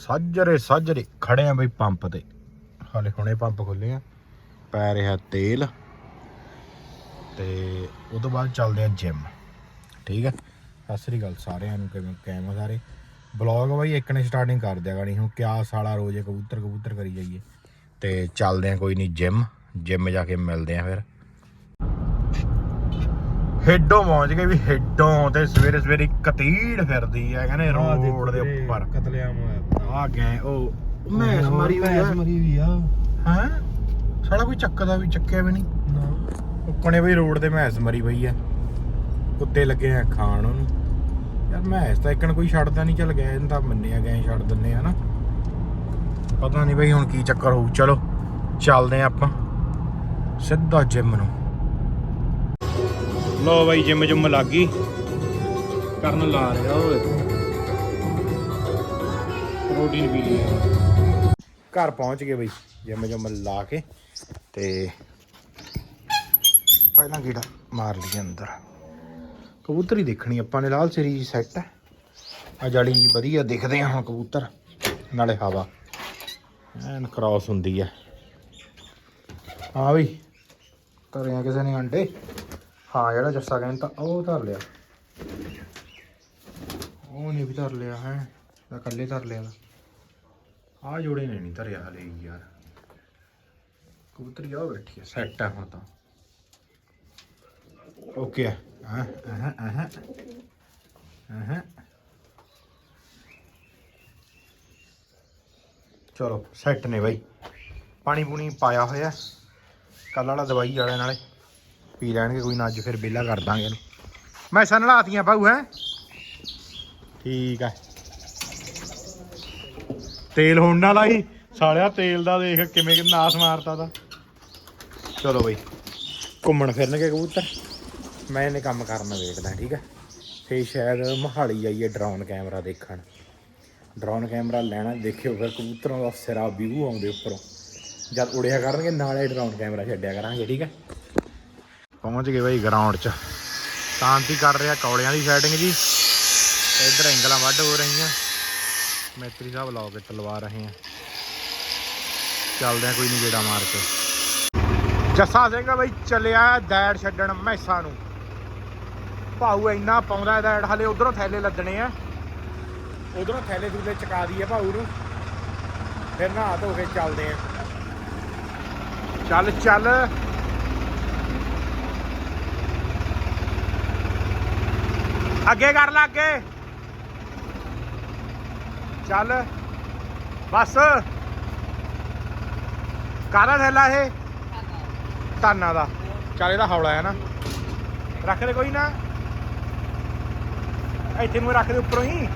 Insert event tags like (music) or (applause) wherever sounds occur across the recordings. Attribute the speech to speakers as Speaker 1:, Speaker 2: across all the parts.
Speaker 1: ਸਾਜਰੇ ਸਾਜਰੇ ਖੜੇ ਆ ਬਈ ਪੰਪ ਤੇ। ਹਾਲੇ ਹੁਣੇ ਪੰਪ ਖੁੱਲੇ ਆ। ਪੈ ਰਿਹਾ ਤੇਲ। ਤੇ ਉਹ ਤੋਂ ਬਾਅਦ ਚੱਲਦੇ ਆ ਜਿਮ ਠੀਕ ਹੈ ਸਤਿ ਸ੍ਰੀ ਅਕਾਲ ਸਾਰਿਆਂ ਨੂੰ ਕਿਵੇਂ ਕਾਇਮ ਆ ਸਾਰੇ? ਬਲੌਗ ਬਾਈ ਇੱਕ ਨੇ ਸਟਾਰਟਿੰਗ ਕਰ ਦਿਆ ਗਾਣੀ ਹੁਣ ਕਿਆ ਸਾਲਾ ਰੋਜ਼ ਕਬੂਤਰ ਕਬੂਤਰ ਕਰੀ ਜਾਈਏ। ਤੇ ਚੱਲਦੇ ਆ ਕੋਈ ਨਹੀਂ ਜਿਮ ਜਿਮ ਜਾ ਕੇ ਮਿਲਦੇ ਆ ਫਿਰ। ਹੈਡੋਂ ਪਹੁੰਚ ਗਏ ਵੀ ਹੈਡੋਂ ਤੇ ਸਵੇਰੇ ਸਵੇਰੇ ਕਤੀੜ ਫਿਰਦੀ ਆ। ਕਹਿੰਦੇ ਰੋਡ ਦੇ ਉੱਪਰ।
Speaker 2: ਕਤਲੇਆਮ ਹੋਇਆ।
Speaker 1: ਆ ਗਏ ਉਹ ਮੈਸ ਮਰੀ ਹੋਈ ਆ।
Speaker 2: ਮਰੀ ਵੀ ਆ।
Speaker 1: ਹਾਂ? ਸਾਲਾ ਕੋਈ ਚੱਕਦਾ ਵੀ ਚੱਕਿਆ ਵੀ ਨਹੀਂ। ਉੱਕਣੇ ਬਈ ਰੋਡ ਤੇ ਮੈਸ ਮਰੀ ਪਈ ਆ। ਕੁੱਤੇ ਲੱਗੇ ਆ ਖਾਣ ਉਹਨੂੰ। ਯਾਰ ਮੈਸ ਤਾਂ ਇੱਕਣ ਕੋਈ ਛੱਡਦਾ ਨਹੀਂ ਚੱਲ ਗਿਆ ਇਹਨੂੰ ਤਾਂ ਮੰਨਿਆ ਗਏ ਛੱਡ ਦਿੰਨੇ ਆ ਨਾ। ਪਤਾ ਨਹੀਂ ਬਈ ਹੁਣ ਕੀ ਚੱਕਰ ਹੋਊ ਚਲੋ ਚੱਲਦੇ ਆ ਆਪਾਂ। ਸਿੱਧਾ ਜਿਮ ਨੂੰ। ਲੋ ਬਈ ਜਿਮ ਜੁਮ ਲੱਗ ਗਈ। ਕਰਨ ਲਾ ਰਿਹਾ ਓਏ। ਪ੍ਰੋਟੀਨ ਪੀ ਲਿਆ ਘਰ ਪਹੁੰਚ ਗਏ ਬਈ, ਜਿਮ ਜੁਮ ਲਾ ਕੇ ਤੇ ਪਹਿਲਾਂ ਕੀੜਾ ਮਾਰ ਲਈ ਅੰਦਰ। ਕਬੂਤਰ ਹੀ ਦੇਖਣੀ, ਆਪਾਂ ਨੇ ਲਾਲ ਸਰੀ ਸੈੱਟ ਹੈ। ਆ ਜਾਲੀ ਵਧੀਆ ਦਿਖਦੇ ਆ ਹੁਣ ਕਬੂਤਰ, ਨਾਲੇ ਹਵਾ। ਐਨ ਕ੍ਰਾਸ ਹੁੰਦੀ ਹੈ ਹਾਂ ਬਈ ਧਰਿਆ ਕਿਸੇ ਨੇ ਅੰਡੇ। ਹਾਂ, ਜਿਹੜਾ ਜੱਸਾ ਕਹਿੰਦਾ ਉਹ ਧਰ ਲਿਆ। ਉਹ ਨਹੀਂ ਵੀ ਧਰ ਲਿਆ, ਹੈ। ਤਾਂ ਕੱਲੇ ਧਰ ਲਿਆ ਆ ਜੋੜੇ ਨੇ ਨਹੀਂ ਧਰਿਆ ਹਲੇ ਯਾਰ। ਕਬੂਤਰੀ ਆ ਬੈਠੀ ਹੈ ਸੈੱਟ ਹੈ ਹੁਣ ਤਾਂ। ਓਕੇ ਹਾਂ ਹਾਂ ਹਾਂ ਹਾਂ ਚਲੋ ਸੈੱਟ ਨੇ ਬਾਈ। ਪਾਣੀ ਪੂਣੀ ਪਾਇਆ ਹੋਇਆ। ਕੱਲ ਵਾਲਾ ਦਵਾਈ ਵਾਲੇ ਨਾਲੇ ਪੀ ਲੈਣਗੇ, ਕੋਈ ਨਾ ਅੱਜ ਫਿਰ ਵਿਹਲਾ ਕਰ ਦਾਂਗੇ ਇਹਨੂੰ। ਮੈਂ ਸਨ ਲਾਤੀਆਂ ਬਾਊ, ਹੈ। ਠੀਕ ਹੈ ਤੇਲ ਹੋਣ ਨਾਲ ਆਈ। ਸਾਲਿਆ, ਤੇਲ ਦਾ ਦੇਖ ਕਿਵੇਂ ਕਿ ਨਾਸ ਮਾਰਤਾ ਦਾ ਚਲੋ ਬਈ, ਘੁੰਮਣ ਫਿਰਨਗੇ ਕਬੂਤਰ। ਮੈਂ ਇਹਨੇ ਕੰਮ ਕਰਨਾ ਵੇਖਦਾ, ਠੀਕ ਹੈ ਫੇ ਸ਼ਾਇਦ ਮਹਾਲੀ ਜਾਈਏ ਡਰੋਨ ਕੈਮਰਾ ਦੇਖਣ। ਡਰੋਨ ਕੈਮਰਾ ਲੈਣਾ, ਦੇਖਿਓ ਫਿਰ ਕਬੂਤਰਾਂ ਦਾ ਸਿਰਾ ਵਿਊ ਆਉਂਦੇ ਉੱਪਰੋਂ। ਜਦ ਉੜਿਆ ਕਰਨਗੇ, ਨਾਲੇ ਡਰੋਨ ਕੈਮਰਾ ਛੱਡਿਆ ਕਰਾਂਗੇ, ਠੀਕ ਹੈ ਪਹੁੰਚ ਗਏ ਬਈ ਗਰਾਊਂਡ 'ਚ। ਸ਼ਾਂਤੀ ਕਰ ਰਿਹਾ ਕੌੜਿਆਂ ਦੀ ਸੈਟਿੰਗ ਜੀ। ਇੱਧਰ ਐਂਗਲਾਂ ਵੱਢ ਹੋ ਰਹੀਆਂ। ਮੈਤਰੀ ਸਾਹਿਬ ਲਾਓ ਕੇ ਤਲਵਾ ਰਹੇ ਆ। ਚੱਲਦੇ ਆ ਕੋਈ ਨਹੀਂ ਗੇੜਾ ਮਾਰ ਕੇ। ਜੱਸਾ ਸਿੰਘ ਬਈ, ਚੱਲਿਆ ਦੈੜ ਛੱਡਣ ਮੈਸਾਂ ਨੂੰ। ਭਾਊ ਇੰਨਾ ਪਾਉਂਦਾ ਦੈੜ, ਹਲੇ ਉਧਰੋਂ ਥੈਲੇ ਲੱਦਣੇ ਆ। ਉਧਰੋਂ ਥੈਲੇ ਥੂਲੇ ਚਕਾ ਦਈਏ ਭਾਊ ਨੂੰ। ਫਿਰ ਨਹਾ ਧੋ ਕੇ ਚੱਲਦੇ ਆ। ਚੱਲ ਚੱਲ। ਅੱਗੇ ਕਰ ਲੈ ਅੱਗੇ। ਚੱਲ। ਬਸ। ਕਾਹਦਾ ਥੈਲਾ ਇਹ? ਧਾਨਾਂ ਦਾ। ਚੱਲ ਇਹਦਾ ਹੌਲਾ ਹੈ ਨਾ। ਰੱਖ ਦੇ ਕੋਈ ਨਾ। ਇੱਥੇ ਨੂੰ ਰੱਖ ਦੇ ਉੱਪਰੋਂ ਹੀ।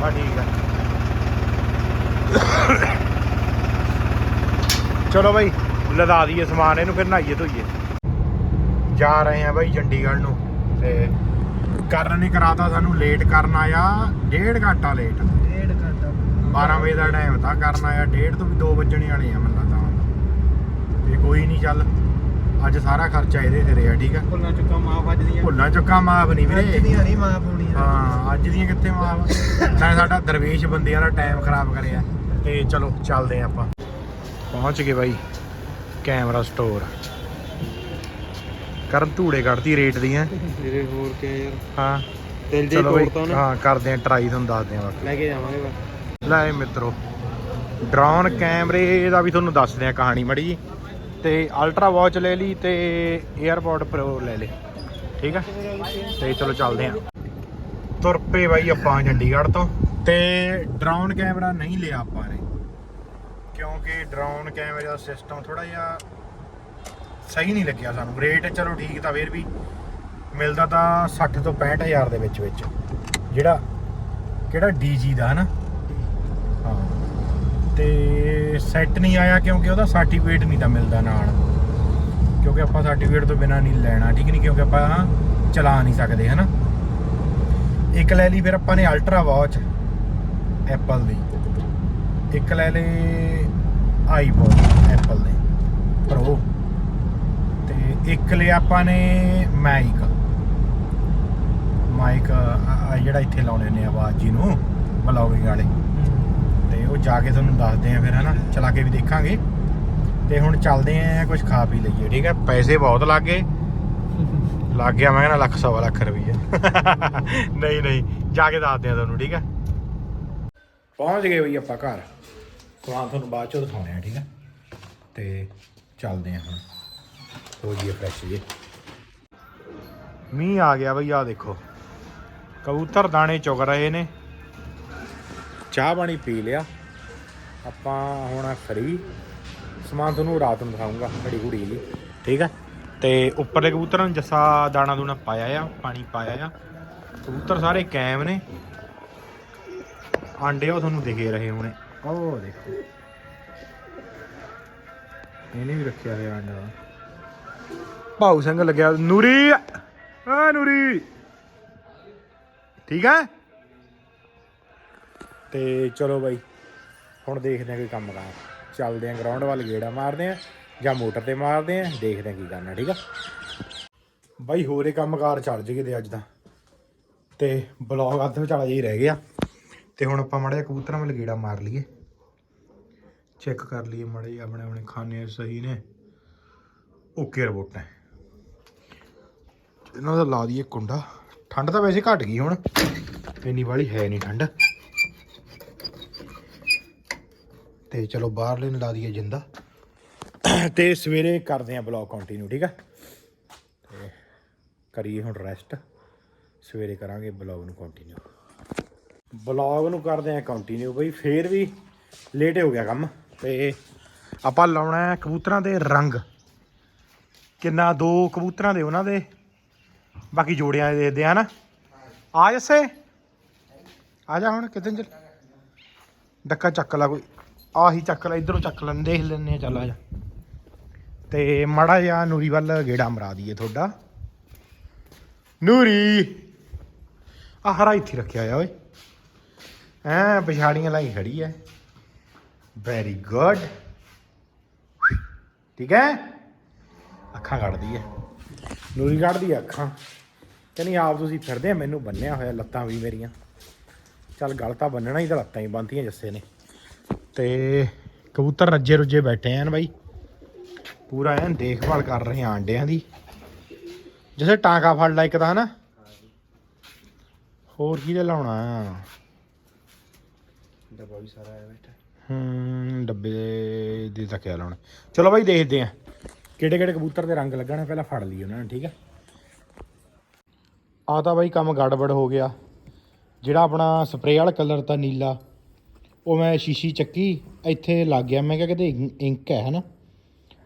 Speaker 1: ਬਾ ਠੀਕ ਹੈ ਚਲੋ ਬਾਈ ਲਦਾ ਦਈਏ ਸਮਾਨ, ਇਹਨੂੰ ਫਿਰ ਨਹਾਈਏ ਧੋਈਏ। ਜਾ ਰਹੇ ਆ ਬਾਈ ਚੰਡੀਗੜ੍ਹ ਨੂੰ ਤੇ ਕਰਨ ਨੇ ਕਰਾਤਾ ਸਾਨੂੰ ਲੇਟ ਕਰਨ ਆਇਆ ਡੇਢ ਘੰਟਾ ਲੇਟ
Speaker 2: ਡੇਢ ਘੰਟਾ।
Speaker 1: 12 ਵਜੇ ਦਾ ਟਾਈਮ ਤਾਂ ਕਰਨ ਆਇਆ ਡੇਢ ਤੋਂ ਵੀ 2 ਵੱਜਣੇ ਵਾਲੇ ਆ ਮੈਨੂੰ ਲੱਗਦਾ। ਤੇ ਕੋਈ ਨਹੀਂ ਚੱਲ ਅੱਜ ਸਾਰਾ ਖਰਚਾ ਇਹਦੇ ਤੇ ਰਿਹਾ ਠੀਕ ਆ?
Speaker 2: ਭੁੱਲਾਂ ਚੁੱਕਾ ਮਾਂ ਵੱਜਦੀਆਂ
Speaker 1: ਭੁੱਲਾਂ ਚੁੱਕਾ ਮਾਫ ਨਹੀਂ
Speaker 2: ਅੱਜ
Speaker 1: ਵੀਰੇ
Speaker 2: ਦੀਆਂ ਨਹੀਂ ਮਾਂ ਪਾਉਣੀ
Speaker 1: ਹਾਂ ਅੱਜ ਦੀਆਂ ਕਿੱਥੇ ਮਾਫ? ਤਾਂ ਸਾਡਾ ਦਰਵੇਸ਼ ਬੰਦਿਆਂ ਦਾ ਟਾਈਮ ਖਰਾਬ ਕਰਿਆ। ਤੇ ਚਲੋ ਚੱਲਦੇ ਆਪਾਂ। ਪਹੁੰਚ ਗਏ ਬਾਈ ਕੈਮਰਾ ਸਟੋਰ ਕਰਨ ਧੂੜੇ ਕੱਢਦੀ ਰੇਟ ਦੀਆਂ।
Speaker 2: ਮੇਰੇ ਹੋਰ ਕੇ ਯਾਰ।
Speaker 1: ਹਾਂ।
Speaker 2: ਦਿਲ ਜੇ ਤੋੜਤਾ ਨਾ
Speaker 1: ਹਾਂ ਕਰਦੇ ਆਂ ਟਰਾਈ ਤੁਹਾਨੂੰ ਦੱਸਦੇ ਆਂ ਬਾਕੀ।
Speaker 2: ਲੈ ਕੇ ਜਾਵਾਂਗੇ ਬਸ।
Speaker 1: ਲੈ ਮਿੱਤਰੋ ਡਰੋਨ ਕੈਮਰੇ ਦਾ ਵੀ ਤੁਹਾਨੂੰ ਦੱਸਦੇ ਆ ਕਹਾਣੀ ਮੜੀ ਜੀ। ਤੇ ਅਲਟਰਾ ਵਾਚ ਲੈ ਲਈ ਤੇ 에어ਪੋਰਟ ਪ੍ਰੋ ਲੈ ਲੇ ਠੀਕ ਆ? ਤੇ ਚਲੋ ਚੱਲਦੇ ਆ। ਤੁਰ ਪਏ ਬਾਈ ਆਪਾਂ ਚੰਡੀਗੜ੍ਹ ਤੋਂ। ਤੇ ਡਰੋਨ ਕੈਮਰਾ ਨਹੀਂ ਲਿਆ ਆਪਾਂ ਨੇ। ਕਿਉਂਕਿ ਡਰੋਨ ਕੈਮਰੇ ਦਾ ਸਿਸਟਮ ਥੋੜਾ ਜਿਹਾ ਸਹੀ ਨਹੀਂ ਲੱਗਿਆ ਸਾਨੂੰ। ਰੇਟ ਚਲੋ ਠੀਕ ਤਾਂ ਫੇਰ ਵੀ ਮਿਲਦਾ ਤਾਂ 60 ਤੋਂ 65000 ਦੇ ਵਿੱਚ ਵਿੱਚ। ਜਿਹੜਾ, ਕਿਹੜਾ ਡੀਜੀ ਦਾ ਹਨਾ? ਹਾਂ। ਤੇ ਸੈੱਟ ਨਹੀਂ ਆਇਆ ਕਿਉਂਕਿ ਉਹਦਾ ਸਰਟੀਫਿਕੇਟ ਨਹੀਂ ਤਾਂ ਮਿਲਦਾ ਨਾਲ। ਕਿਉਂਕਿ ਆਪਾਂ ਸਰਟੀਫਿਕੇਟ ਤੋਂ ਬਿਨਾ ਨਹੀਂ ਲੈਣਾ, ਠੀਕ ਨਹੀਂ? ਕਿਉਂਕਿ ਆਪਾਂ ਚਲਾ ਨਹੀਂ ਸਕਦੇ ਹਨਾ। ਇੱਕ ਲੈ ਲਈ ਫਿਰ ਆਪਾਂ ਨੇ ਅਲਟਰਾ ਵਾਚ ਐਪਲ ਦੀ। ਇੱਕ ਲੈ ਲਈ ਆਈਪੋਡ ਐਪਲ ਦੇ। ਪ੍ਰੋ ਇੱਕ ਲਿਆ ਆਪਾਂ ਨੇ ਮੈਕ ਮਾਈਕ ਜਿਹੜਾ ਇੱਥੇ ਲਾਉਣੇ ਨੇ ਆਵਾਜ਼ ਜੀ ਨੂੰ ਬਲੌਗਿੰਗ ਵਾਲੇ। ਤੇ ਉਹ ਜਾ ਕੇ ਤੁਹਾਨੂੰ ਦੱਸਦੇ ਆ ਫਿਰ ਹਨਾ? ਚਲਾ ਕੇ ਵੀ ਦੇਖਾਂਗੇ। ਤੇ ਹੁਣ ਚੱਲਦੇ ਆ ਕੁਝ ਖਾ ਪੀ ਲਈਏ ਠੀਕ ਹੈ ਪੈਸੇ ਬਹੁਤ ਲੱਗ ਗਏ। ਲੱਗ ਗਿਆ ਮੈਂ ਕਹਿੰਦਾ ਲੱਖ ਸਵਾ ਲੱਖ ਰੁਪਈਆ। (laughs) ਨਹੀਂ ਨਹੀਂ ਜਾ ਕੇ ਦੱਸਦੇ ਆ ਤੁਹਾਨੂੰ ਠੀਕ ਹੈ ਪਹੁੰਚ ਗਏ ਬਈ ਆਪਾਂ ਘਰ। ਸਮਾਨ ਤੁਹਾਨੂੰ ਬਾਅਦ ਚੋਂ ਦਿਖਾਉਣੇ ਆ ਠੀਕ ਹੈ ਤੇ ਚੱਲਦੇ ਆ ਹੁਣ। ਹੋ ਜੀਏ ਫਰੈਸ਼ ਜੀ। ਮੀਂਹ ਆ ਗਿਆ ਬਈ ਆ ਦੇਖੋ। ਕਬੂਤਰ ਦਾਣੇ ਚੁਗ ਰਹੇ ਨੇ। ਚਾਹ ਪਾਣੀ ਪੀ ਲਿਆ। ਆਪਾਂ ਹੁਣ ਫਰੀ। ਸਮਾਨ ਤੁਹਾਨੂੰ ਰਾਤ ਨੂੰ ਦਿਖਾਉਂਗਾ ਘੜੀ ਘੁੜੀ ਲਈ। ਠੀਕ ਹੈ ਤੇ ਉੱਪਰਲੇ ਕਬੂਤਰਾਂ ਨੂੰ ਜੱਸਾ ਦਾਣਾ ਦੂਣਾ ਪਾਇਆ ਆ ਪਾਣੀ ਪਾਇਆ ਆ। ਕਬੂਤਰ ਸਾਰੇ ਕੈਮ ਨੇ। ਆਂਡੇ ਉਹ ਤੁਹਾਨੂੰ ਦਿਖੇ ਰਹੇ ਹੋਣੇ। ਉਹ ਦੇਖੋ। ਇਹਨੇ ਵੀ ਰੱਖਿਆ ਹੋਇਆ ਆਂਡਾ। ਭਾਊ ਸਿੰਘ ਲੱਗਿਆ। ਨੂਰੀ! ਆ ਨੂਰੀ! ਠੀਕ ਹੈ ਤੇ ਚਲੋ ਬਾਈ, ਹੁਣ ਦੇਖਦੇ ਆ ਕੋਈ ਕੰਮ ਕਾਰ। ਚੱਲਦੇ ਆ ਗਰਾਊਂਡ ਵੱਲ, ਗੇੜਾ ਮਾਰਦੇ ਆ ਜਾਂ ਮੋਟਰ ਤੇ ਮਾਰਦੇ ਆ ਦੇਖਦੇ ਆ ਕੀ ਕਰਨਾ, ਠੀਕ ਆ? ਬਾਈ, ਹੋਰੇ ਕੰਮ ਕਾਰ ਚੱਲ ਜਗੇ ਤੇ ਅੱਜ ਦਾ ਤੇ ਬਲੌਗ ਅੱਧ ਵਿਚਾਲਾ ਜਿਹੀ ਰਹਿ ਗਿਆ। ਤੇ ਹੁਣ ਆਪਾਂ ਮੜੇ ਕਬੂਤਰਾਂ ਵੱਲ ਗੇੜਾ ਮਾਰ ਲਈਏ। ਚੈੱਕ ਕਰ ਲਈਏ ਮੜੇ ਆਪਣੇ ਆਪਣੇ ਖਾਨੇ ਸਹੀ ਨੇ। ਓਕੇ ਰਿਪੋਰਟ ਹੈ। ਇਹਨਾਂ ਦਾ ਲਾ ਦਈਏ ਕੁੰਡਾ। ਠੰਡ ਤਾਂ ਵੈਸੇ ਘਟ ਗਈ ਹੁਣ। ਇੰਨੀ ਵਾਲੀ ਹੈ ਨਹੀਂ ਠੰਡ। ਤੇ ਚਲੋ ਬਾਹਰਲੇ ਨੂੰ ਲਾ ਦਈਏ ਜਿੰਦਾ। ਤੇ ਸਵੇਰੇ ਕਰਦੇ ਆਂ ਬਲੌਗ ਕੰਟੀਨਿਊ ਠੀਕ ਆ? ਤੇ ਕਰੀਏ ਹੁਣ ਰੈਸਟ ਸਵੇਰੇ ਕਰਾਂਗੇ ਬਲੌਗ ਨੂੰ ਕੰਟੀਨਿਊ ਬਲੌਗ ਨੂੰ ਕਰਦੇ ਆਂ ਕੰਟੀਨਿਊ ਬਈ, ਫੇਰ ਵੀ ਲੇਟ ਹੋ ਗਿਆ ਕੰਮ। ਤੇ ਆਪਾਂ ਲਾਉਣਾ ਹੈ ਕਬੂਤਰਾਂ ਦੇ ਰੰਗ। ਕਿੰਨਾ, ਦੋ ਕਬੂਤਰਾਂ ਦੇ ਉਹਨਾਂ ਦੇ। ਬਾਕੀ ਜੋੜਿਆਂ ਦੇ ਦੇਖਦੇ ਆ ਨਾ ਆ ਜੱਸੇ। ਆ ਜਾ ਹੁਣ ਕਿਤੇ ਚੱਲ। ਡੱਕਾ ਚੱਕ ਲਾ ਕੋਈ। ਆਹੀ ਚੱਕ ਲੈ, ਇਧਰੋਂ ਚੱਕ ਲੈਣ, ਦੇਖ ਲੈਣੇ ਆ, ਚੱਲ ਆ ਜਾ। ਤੇ ਮੜਾ ਜਿਹਾ ਨੂਰੀ ਵੱਲ ਗੇੜਾ ਮਰਾ ਦਈਏ ਤੁਹਾਡਾ। ਨੂਰੀ। ਆ ਹਰਾ ਇੱਥੇ ਰੱਖਿਆ ਆ ਓਏ। ਐ ਪਛਾੜੀਆਂ ਲਾਈ ਖੜੀ ਐ। ਵੈਰੀ ਗੁੱਡ ਠੀਕ ਹੈ ਅੱਖਾਂ ਕੱਢਦੀ ਹੈ ਨੂਰੀ ਕੱਢਦੀ ਐ ਅੱਖਾਂ। ਕਹਿੰਦੀ ਆਪ ਤੁਸੀਂ ਫਿਰਦੇ ਆ ਮੈਨੂੰ ਬੰਨਿਆ ਹੋਇਆ ਲੱਤਾਂ ਵੀ ਮੇਰੀਆਂ। ਚੱਲ ਗਲ ਤਾਂ ਬੰਨਣਾ ਹੀ ਤਾਂ ਲੱਤਾਂ ਹੀ ਬੰਨਤੀਆਂ ਜੱਸੇ ਨੇ। ਤੇ ਕਬੂਤਰ ਰੱਜੇ ਰੁੱਜੇ ਬੈਠੇ ਆਂ ਬਾਈ। ਪੂਰਾ ਐਨ ਦੇਖਭਾਲ ਕਰ ਰਹੇ ਆਂ ਆਂਡਿਆਂ ਦੀ। ਜਿਵੇਂ ਟਾਂਕਾ ਫੜ ਲਾ ਇੱਕ ਤਾਂ ਹਨਾ? ਹੋਰ ਕਿਹਦੇ ਲਾਉਣਾ?
Speaker 2: ਡੱਬਾ ਵੀ ਸਾਰਾ ਆਇਆ ਬੈਠਾ।
Speaker 1: ਹੂੰ ਡੱਬੇ ਦੇ ਤਾਂ ਕਿਆ ਲਾਉਣਾ। ਚਲੋ ਬਾਈ ਦੇਖਦੇ ਆਂ। ਕਿਹੜੇ ਕਿਹੜੇ ਕਬੂਤਰ ਦੇ ਰੰਗ ਲੱਗਣੇ ਪਹਿਲਾਂ ਫੜ ਲਈਏ ਉਹਨਾਂ ਨੇ ਠੀਕ ਹੈ? ਆ ਤਾਂ ਬਾਈ ਕੰਮ ਗੜਬੜ ਹੋ ਗਿਆ। ਜਿਹੜਾ ਆਪਣਾ ਸਪਰੇਅ ਵਾਲਾ ਕਲਰ ਤਾਂ ਨੀਲਾ ਉਹ ਮੈਂ ਸ਼ੀਸ਼ੀ ਚੱਕੀ ਇੱਥੇ ਲੱਗ ਗਿਆ। ਮੈਂ ਕਿਹਾ ਕਿਤੇ ਇੰਕ ਹੈ ਹਨਾ?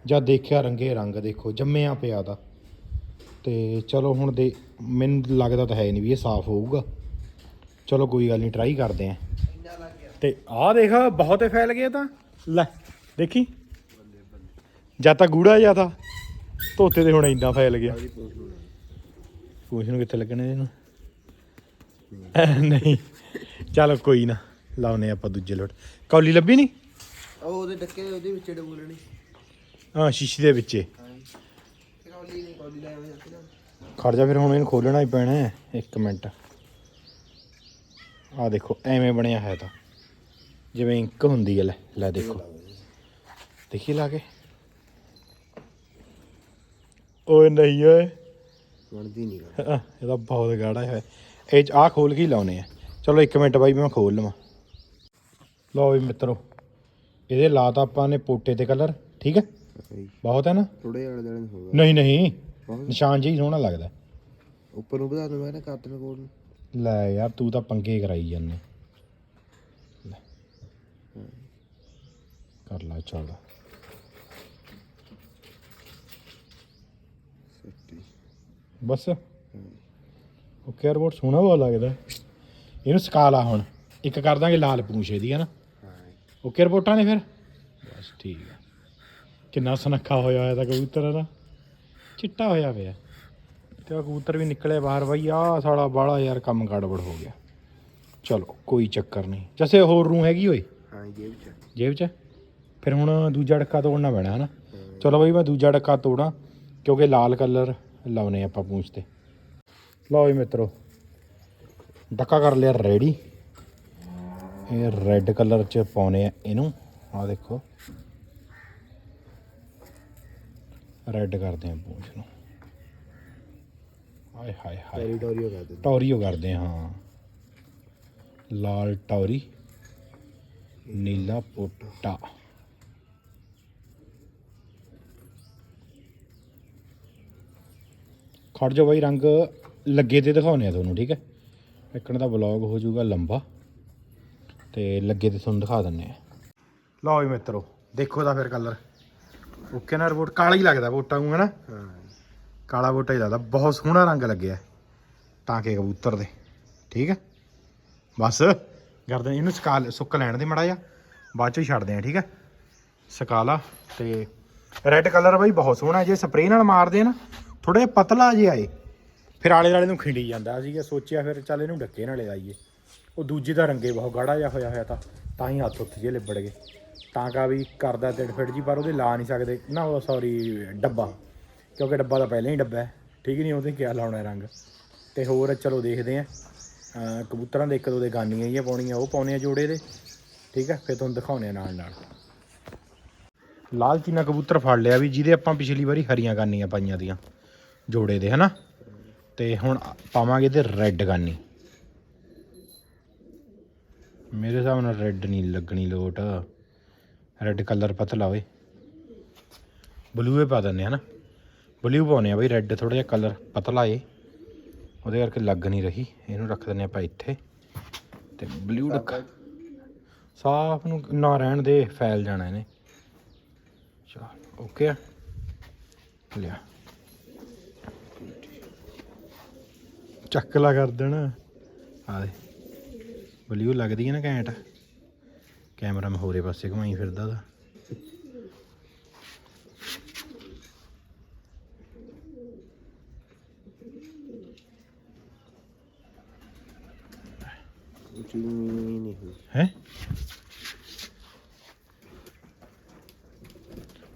Speaker 1: ਜਦ ਦੇਖਿਆ ਰੰਗੇ ਰੰਗ ਦੇਖੋ ਜੰਮਿਆ ਪਿਆ ਦਾ ਤੇ ਚਲੋ ਹੁਣ ਦੇ ਮੈਨੂੰ ਲੱਗਦਾ ਤਾਂ ਹੈ ਨਹੀਂ ਵੀ ਇਹ ਸਾਫ਼ ਹੋਊਗਾ। ਚਲੋ ਕੋਈ ਗੱਲ ਨਹੀਂ ਟਰਾਈ ਕਰਦੇ ਆਂ ਤੇ ਆਹ ਦੇਖ ਬਹੁਤੇ ਫੈਲ ਗਏ ਤਾਂ। ਲੈ ਦੇਖੀ? ਜਾਂ ਤਾਂ ਗੂੜਾ ਜਾਂ ਤਾਂ ਧੋਤੇ ਤੇ ਹੁਣ ਇੰਨਾ ਫੈਲ ਗਿਆ। ਪੂਛ ਨੂੰ ਕਿੱਥੇ ਲੱਗਣੇ ਇਹਨੂੰ? ਨਹੀਂ ਚਲੋ ਕੋਈ ਨਾ ਲਾਉਨੇ ਆਪਾਂ ਦੂਜੇ ਲੋਟ। ਕੌਲੀ ਲੱਭੀ ਨਹੀਂ
Speaker 2: ਉਹ ਉਹਦੇ ਡੱਕੇ ਉਹਦੇ ਵਿੱਚ ਡਬੂਲਣੀ
Speaker 1: ਹਾਂ ਸ਼ੀਸ਼ੀ ਦੇ ਵਿੱਚੇ।
Speaker 2: ਕੌਲੀ ਨਹੀਂ ਕੌਲੀ ਲਾਇਆ ਹੋਇਆ ਸੀ ਨਾ
Speaker 1: ਖੜ ਜਾ ਫਿਰ ਹੁਣ ਇਹਨੂੰ ਖੋਲਣਾ ਹੀ ਪੈਣਾ ਹੈ। ਇੱਕ ਮਿੰਟ। ਆ ਦੇਖੋ ਐਵੇਂ ਬਣਿਆ ਹੈ ਤਾਂ। ਜਿਵੇਂ ਇੰਕ ਹੁੰਦੀ ਹੈ ਲੈ ਲੈ ਦੇਖੋ। ਦੇਖੀ ਲਾ ਕੇ। ਓਏ ਨਹੀਂ ਓਏ।
Speaker 2: ਬਣਦੀ ਨਹੀਂ
Speaker 1: ਅਹ, ਇਹਦਾ ਬਹੁਤ ਗਾੜਾ ਹੈ ਇਹ ਚ ਆ ਖੋਲ ਕੇ ਹੀ ਲਾਉਨੇ ਆ। ਚਲੋ ਇੱਕ ਮਿੰਟ ਬਾਈ ਮੈਂ ਖੋਲ ਲਵਾਂ। ਲਓ ਵੀ ਮਿੱਤਰੋ ਇਹਦੇ ਲਾਤਾ ਆਪਾਂ ਨੇ ਪੋਟੇ ਤੇ ਕਲਰ ਠੀਕ ਹੈ? ਬਹੁਤ ਹੈ ਨਾ?
Speaker 2: ਥੋੜੇ ਆਲੇ ਦਾਲੇ ਹੋਗਾ
Speaker 1: ਨਹੀਂ ਨਹੀਂ। ਨਿਸ਼ਾਨ ਹੀ ਸੋਹਣਾ ਲੱਗਦਾ।
Speaker 2: ਉੱਪਰ ਨੂੰ ਵਧਾ ਦੂੰ ਮੈਂ ਨਾ ਨੂੰ ਕੋਲ। ਨੂੰ
Speaker 1: ਲੈ ਯਾਰ ਤੂੰ ਤਾਂ ਪੰਗੇ ਕਰਾਈ ਜਾਂਦੇ। ਲੈ। ਕਰ ਲਾ ਚੱਲ
Speaker 2: ਸੱਤੀ
Speaker 1: ਬਸ। ਓਕੇ ਰਿਪੋਰਟ ਸੋਹਣਾ ਬਹੁਤ ਲੱਗਦਾ। ਇਹਨੂੰ ਸਕਾ ਲਾ ਹੁਣ। ਇੱਕ ਕਰ ਦਾਂਗੇ ਲਾਲ ਪੂਛ ਇਹਦੀ ਹੈ ਨਾ?
Speaker 2: ਹਾਂ।
Speaker 1: ਓਕੇ ਰਿਪੋਰਟਾਂ ਨੇ ਫਿਰ? ਬਸ ਠੀਕ ਹੈ ਕਿੰਨਾ ਸੁਨੱਖਾ ਹੋਇਆ ਹੋਇਆ ਤਾਂ ਕਬੂਤਰ ਇਹਦਾ। ਚਿੱਟਾ ਹੋਇਆ ਪਿਆ। ਤੇ ਉਹ ਕਬੂਤਰ ਵੀ ਨਿਕਲੇ ਬਾਹਰ ਬਈ। ਆਹ ਸਾਲਾ ਬਾਲਾ ਯਾਰ ਕੰਮ ਗੜਬੜ ਹੋ ਗਿਆ। ਚਲੋ ਕੋਈ ਚੱਕਰ ਨਹੀਂ। ਜੈਸੇ ਹੋਰ ਰੂ ਹੈਗੀ ਓਏ?
Speaker 2: ਹਾਂ ਜੇਬ ਚ।
Speaker 1: ਜੇਬ 'ਚ? ਫਿਰ ਹੁਣ ਦੂਜਾ ਡੱਕਾ ਤੋੜਨਾ ਪੈਣਾ ਹਨਾ ਚਲੋ ਬਈ ਮੈਂ ਦੂਜਾ ਡੱਕਾ ਤੋੜਾਂ ਕਿਉਂਕਿ ਲਾਲ ਕਲਰ ਲਾਉਨੇ ਆਪਾਂ ਪੂੰਛ ਤੇ। ਲਓ ਜੀ ਮਿੱਤਰੋ ਡੱਕਾ ਕਰ ਲਿਆ ਰੈਡੀ ਇਹ ਰੈੱਡ ਕਲਰ ਚ ਪਾਉਨੇ ਆ ਇਹਨੂੰ। ਆ ਦੇਖੋ। ਰੈੱਡ ਕਰਦੇ ਆ ਪੂੰਛ ਨੂੰ। ਹਾਏ ਹਾਏ। ਹਾਏ
Speaker 2: ਟੈਰੀਟੋਰੀਓ ਕਰ ਦਿੰਦੇ
Speaker 1: ਟੌਰੀਓ ਕਰਦੇ ਹਾਂ। ਲਾਲ ਟੌਰੀ ਨੀਲਾ ਪੋਟਾ ਖੜ ਜਾਓ ਬਾਈ, ਰੰਗ ਲੱਗੇ ਤੇ ਦਿਖਾਉਨੇ ਆ ਤੁਹਾਨੂੰ, ਠੀਕ ਹੈ? ਇੱਕਣ ਦਾ ਵਲੌਗ ਹੋ ਜਾਊਗਾ ਲੰਬਾ ਤੇ ਲੱਗੇ ਤੇ ਤੁਹਾਨੂੰ ਦਿਖਾ ਦਿੰਨੇ ਆ। ਲਓ ਜੀ ਮਿੱਤਰੋ, ਦੇਖੋ ਤਾਂ ਫਿਰ ਕਲਰ ਓਕੇ ਨਾ ਰਿਪੋਰਟ, ਕਾਲਾ ਹੀ ਲੱਗਦਾ ਵੋਟਾਂ ਨੂੰ, ਹਨਾ?
Speaker 2: ਹਾਂ
Speaker 1: ਕਾਲਾ ਬੋਟਾ ਹੀ ਲੱਗਦਾ, ਬਹੁਤ ਸੋਹਣਾ ਰੰਗ ਲੱਗਿਆ ਟਾਂਕੇ ਕਬੂਤਰ ਦੇ, ਠੀਕ ਹੈ? ਬਸ, ਕਰਦੇ ਇਹਨੂੰ ਸੁਕਾ ਸੁੱਕ ਲੈਣ ਦੇ ਮੜਾ ਜਾ ਬਾਅਦ 'ਚੋਂ ਹੀ ਛੱਡਦੇ ਆ ਠੀਕ ਹੈ? ਸੁਕਾ ਲਾ, ਤੇ ਰੈੱਡ ਕਲਰ ਬਾਈ ਬਹੁਤ ਸੋਹਣਾ ਜੇ ਸਪਰੇਅ ਨਾਲ ਮਾਰਦੇ ਨਾ ਥੋੜਾ ਜਿਹਾ ਪਤਲਾ ਜਿਹਾ ਆਏ। ਫਿਰ ਆਲੇ ਵਾਲੇ ਨੂੰ ਖਿੰਡੀ ਜਾਂਦਾ। ਸੀਗਾ ਸੋਚਿਆ ਫਿਰ ਚੱਲ ਇਹਨੂੰ ਡੱਕੇ ਨਾਲੇ ਲਾਈਏ। ਉਹ ਦੂਜੇ ਦਾ ਰੰਗੇ ਬਹੁਤ ਗਾੜਾ ਜਿਹਾ ਹੋਇਆ ਹੋਇਆ ਤਾਂ ਤਾਂ ਹੀ ਹੱਥ ਉੱਥੇ ਜੇ ਲਿਬੜ ਗਏ। ਤਾਂ ਕਾ ਵੀ ਕਰਦਾ ਤਿੜ ਫਿੜ ਜੀ, ਪਰ ਉਹਦੇ ਲਾ ਨਹੀਂ ਸਕਦੇ। ਨਾ ਉਹ ਸੌਰੀ ਡੱਬਾ। ਕਿਉਂਕਿ ਡੱਬਾ ਤਾਂ ਪਹਿਲਾਂ ਹੀ ਡੱਬਾ ਹੈ। ਠੀਕ ਨਹੀਂ, ਉਹਦੇ ਕਿਆ ਲਾਉਣਾ ਰੰਗ। ਤੇ ਹੋਰ ਚਲੋ ਦੇਖਦੇ ਆ ਕਬੂਤਰਾਂ ਦੇ ਇੱਕ ਦੋ ਦੇ ਗਾਨੀਆਂ ਹੀ ਪਾਉਣੀਆਂ, ਉਹ ਪਾਉਣੇ ਆ ਜੋੜੇ ਦੇ। ਠੀਕ ਹੈ, ਫਿਰ ਤੁਹਾਨੂੰ ਦਿਖਾਉਣੇ ਆ ਨਾਲ ਨਾਲ। ਲਾਲ ਚੀਨਾ ਕਬੂਤਰ ਫੜ ਲਿਆ ਵੀ ਜਿਹਦੇ ਆਪਾਂ ਪਿਛਲੀ ਵਾਰੀ ਹਰੀਆਂ ਗਾਨੀਆਂ ਪਾਈਆਂ ਦੀਆਂ। ਜੋੜੇ ਦੇ ਹਨਾ? ਤੇ ਹੁਣ ਪਾਵਾਂਗੇ ਤੇ ਰੈੱਡ ਗਾਨੀ। ਮੇਰੇ ਹਿਸਾਬ ਨਾਲ ਰੈੱਡ ਨਹੀਂ ਲੱਗਣੀ ਲੋਟ। ਰੈੱਡ ਕਲਰ ਪਤਲਾ ਹੋਏ ਬਲੂ ਹੀ ਪਾ ਦਿੰਦੇ ਹਨਾ? ਬਲੂ ਪਾਉਨੇ ਆ ਬਈ ਰੈੱਡ ਥੋੜਾ ਜਿਹਾ ਕਲਰ ਪਤਲਾ ਏ। ਉਹਦੇ ਕਰਕੇ ਲੱਗ ਨਹੀਂ ਰਹੀ। ਇਹਨੂੰ ਰੱਖ ਦਿੰਦੇ ਆਪਾਂ ਇੱਥੇ। ਤੇ ਬਲੂ ਡੱਕਾ ਸਾਫ਼ ਨੂੰ ਨਾ ਰਹਿਣ ਦੇ ਫੈਲ ਜਾਣਾ ਇਹਨੇ। ਚਲ ਓਕੇ ਲਿਆ। ਚੱਕਲਾ ਕਰ ਦੇਣਾ। ਆ ਦੇ ਬਲੂ ਲੱਗਦੀ ਹੈ ਨਾ ਘੈਂਟ। ਕੈਮਰਾ ਮੈਂ ਹੋਰੇ ਪਾਸੇ ਘੁਮਾਈ ਫਿਰਦਾ ਦਾ ਹੈ?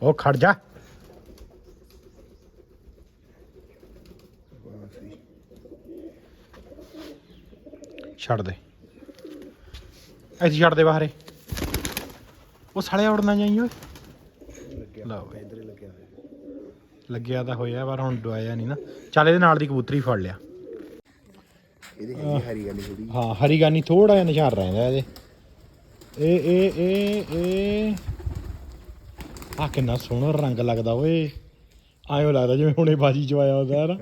Speaker 1: ਉਹ ਖੜ ਜਾ
Speaker 2: ਬਸ ਜੀ
Speaker 1: ਛੱਡ ਦੇ। ਇੱਥੇ ਛੱਡ ਦੇ ਬਾਹਰੇ। ਉਹ ਸਾਲੇ ਉੜਨਾ ਜਾਈ ਓਏ।
Speaker 2: ਲੱਗਿਆ
Speaker 1: ਲਓ।
Speaker 2: ਇੱਧਰ ਲੱਗਿਆ ਹੋਇਆ
Speaker 1: ਲੱਗਿਆ ਤਾਂ ਹੋਇਆ ਪਰ ਹੁਣ ਡੁਆਇਆ ਨਹੀਂ ਨਾ। ਚੱਲ ਇਹਦੇ ਨਾਲ ਦੀ ਕਬੂਤਰੀ ਫੜ ਲਿਆ।
Speaker 2: ਇਹਦੀ ਹੈਗੀ ਹਰੀ ਗੱਲ ਥੋੜੀ
Speaker 1: ਹਾਂ ਹਰੀ ਗਾਨੀ ਥੋੜਾ ਜਿਹਾ ਨਿਸ਼ਾਨ ਰਹਿੰਦਾ ਇਹਦੇ। ਇਹ ਇਹ ਇਹ ਇਹ। ਆ ਕਿੰਨਾ ਸੋਹਣਾ ਰੰਗ ਲੱਗਦਾ ਓਏ। ਆਇਓ ਲੱਗਦਾ ਜਿਵੇਂ ਹੁਣੇ ਬਾਜੀ ਚ ਆਇਆ ਹੁੰਦਾ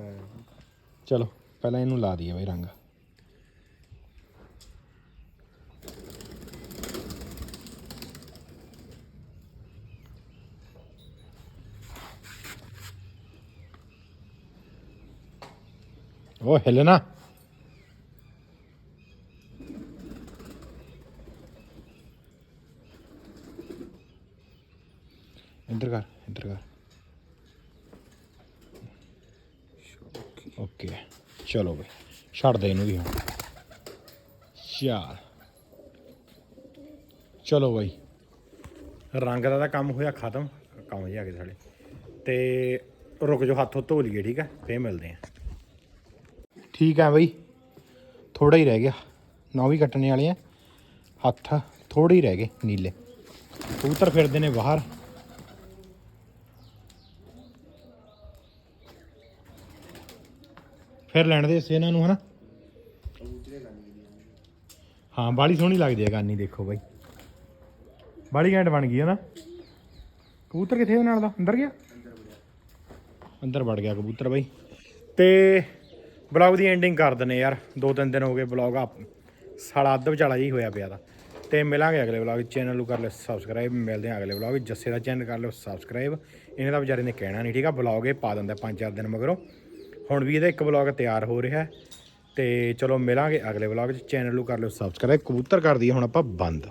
Speaker 1: ਚਲੋ ਪਹਿਲਾਂ ਇਹਨੂੰ ਲਾ ਦਈਏ ਬਈ ਰੰਗ। ਉਹ ਹਿੱਲ ਨਾ ਇੱਧਰ ਕਰ ਇੱਧਰ ਕਰ ਓਕੇ ਚਲੋ ਬਈ ਛੱਡ ਦੇ ਇਹਨੂੰ ਵੀ ਹੁਣ ਚੱਲ ਚਲੋ ਬਈ ਰੰਗ ਦਾ ਤਾਂ ਕੰਮ ਹੋਇਆ ਖਤਮ, ਕੰਮ ਹੀ ਆ ਗਏ ਸਾਡੇ ਤੇ ਰੁਕ ਜੋ ਹੱਥੋਂ ਧੋ ਲਈਏ, ਠੀਕ ਆ? ਫੇਰ ਮਿਲਦੇ ਆ। ਠੀਕ ਆ ਬਈ। ਥੋੜਾ ਹੀ ਰਹਿ ਗਿਆ। ਨੌ ਵੀ ਕੱਟਣੇ ਵਾਲੇ ਆ। ਹੱਥ ਥੋੜੇ ਹੀ ਰਹਿ ਗਏ ਨੀਲੇ। ਕਬੂਤਰ ਫਿਰਦੇ ਨੇ ਬਾਹਰ। ਫਿਰ ਲੈਣ ਦੇ ਇਸੇ ਇਹਨਾਂ ਨੂੰ, ਹਨਾ? ਹਾਂ, ਬਾਲੀ ਸੋਹਣੀ ਲੱਗਦੀ ਹੈ ਗਾਨੀ, ਦੇਖੋ ਬਾਈ। ਬਾਲੀ ਘੈਂਟ ਬਣ ਗਈ ਹੈ ਨਾ। ਕਬੂਤਰ ਕਿੱਥੇ ਉਹ ਨਾਲ ਦਾ? ਅੰਦਰ ਗਿਆ? ਅੰਦਰ ਵੜ ਗਿਆ ਕਬੂਤਰ ਬਾਈ। ਤੇ ਬਲੌਗ ਦੀ ਐਂਡਿੰਗ ਕਰ ਦਿੰਨੇ ਯਾਰ। ਦੋ ਤਿੰਨ ਦਿਨ ਹੋ ਗਏ ਬਲੌਗ ਆ ਸਾਲਾ ਅੱਧ ਵਿਚਾਲਾ ਜੀ ਹੋਇਆ ਪਿਆ ਦਾ ਤੇ ਮਿਲਾਂਗੇ ਅਗਲੇ ਵਲੌਗ ਚੈਨਲ ਨੂੰ ਕਰ ਲਿਓ ਸਬਸਕ੍ਰਾਈਬ ਮਿਲਦੇ ਹਾਂ ਅਗਲੇ ਵਲੌਗ ਜੱਸੇ ਦਾ ਚੈਨਲ ਕਰ ਲਿਓ ਸਬਸਕ੍ਰਾਈਬ ਇਹਨੇ ਦਾ ਵਿਚਾਰੇ ਨੇ ਕਹਿਣਾ ਨਹੀਂ ਠੀਕ ਆ, ਬਲੌਗ ਇਹ ਪਾ ਦਿੰਦਾ ਪੰਜ ਚਾਰ ਦਿਨ ਮਗਰੋਂ। ਹੁਣ ਵੀ ਇਹਦਾ ਇੱਕ ਵਲੌਗ ਤਿਆਰ ਹੋ ਰਿਹਾ ਹੈ। ਤੇ ਚਲੋ ਮਿਲਾਂਗੇ ਅਗਲੇ ਵਲੌਗ 'ਚ ਚੈਨਲ ਨੂੰ ਕਰ ਲਿਓ ਸਬਸਕ੍ਰਾਈਬ ਕਬੂਤਰ ਕਰ ਦਈਏ ਹੁਣ ਆਪਾਂ ਬੰਦ।